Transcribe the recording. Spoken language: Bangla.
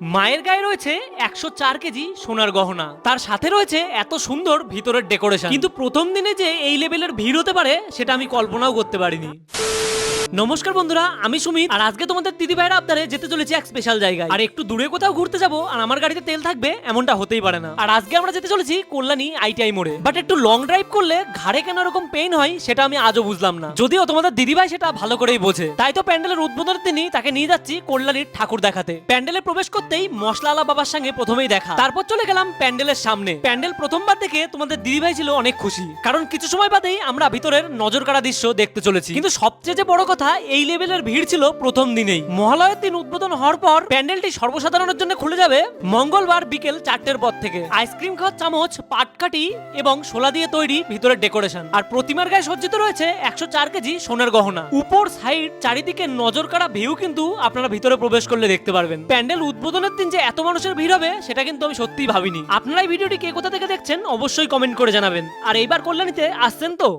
মায়ের গায়ে রয়েছে একশো চার কেজি সোনার গহনা। তার সাথে রয়েছে এত সুন্দর ভিতরের ডেকোরেশন কিন্তু প্রথম দিনে যে এই লেভেলের ভিড় হতে পারে, সেটা আমি কল্পনাও করতে পারিনি। নমস্কার বন্ধুরা, আমি সুমিত, আর আজকে তোমাদের দিদি ভাইরা আপনারে যেতে চলেছি এক স্পেশাল জায়গায়। আর একটু দূরে কোথাও ঘুরতে যাব, আর আমার গাড়িতে তেল থাকবে, এমনটা হতেই পারে না। আর আজকে আমরা যেতে চলেছি কল্যাণী আইটিআই মোড়ে। বাট একটু লং ড্রাইভ করলে ঘাড়ে কেন এরকম পেইন হয়, সেটা আমি আজও বুঝলাম না। যদিও তোমাদের দিদি ভাই সেটা ভালো করেই বোঝে। তাই তো প্যান্ডেলের উদ্বোধনের দিনই তাকে নিয়ে যাচ্ছি কল্যাণীর ঠাকুর দেখাতে। প্যান্ডেলে প্রবেশ করতেই মশলালা বাবার সঙ্গে প্রথমেই দেখা। তারপর চলে গেলাম প্যান্ডেলের সামনে। প্যান্ডেল প্রথমবার দেখে তোমাদের দিদি ভাই ছিল অনেক খুশি। কারণ কিছু সময় বাদেই আমরা ভিতরের নজর কাড়া দৃশ্য দেখতে চলেছি। কিন্তু সবচেয়ে যে বড় এই লেভেলের ভিড় ছিল প্রথম দিনেই। মহালয়ের দিন উদ্বোধন হওয়ার পর প্যান্ডেলটি সর্বসাধারণের জন্য খুলে যাবে মঙ্গলবার বিকেল চারটের পর থেকে। আইসক্রিম খাওয়ার চামচ, পাটকাঠি এবং শোলা দিয়ে তৈরি ভিতরের ডেকোরেশন। আর প্রতিমার গায়ে সজ্জিত রয়েছে একশো চার কেজি সোনার গহনা। উপর সাইড চারিদিকে নজর কাড়া ভিউ কিন্তু আপনারা ভিতরে প্রবেশ করলে দেখতে পারবেন। প্যান্ডেল উদ্বোধনের দিন যে এত মানুষের ভিড় হবে, সেটা কিন্তু আমি সত্যিই ভাবিনি। আপনারা এই ভিডিওটি কে কোথা থেকে দেখছেন, অবশ্যই কমেন্ট করে জানাবেন। আর এইবার কল্যাণীতে আসছেন তো?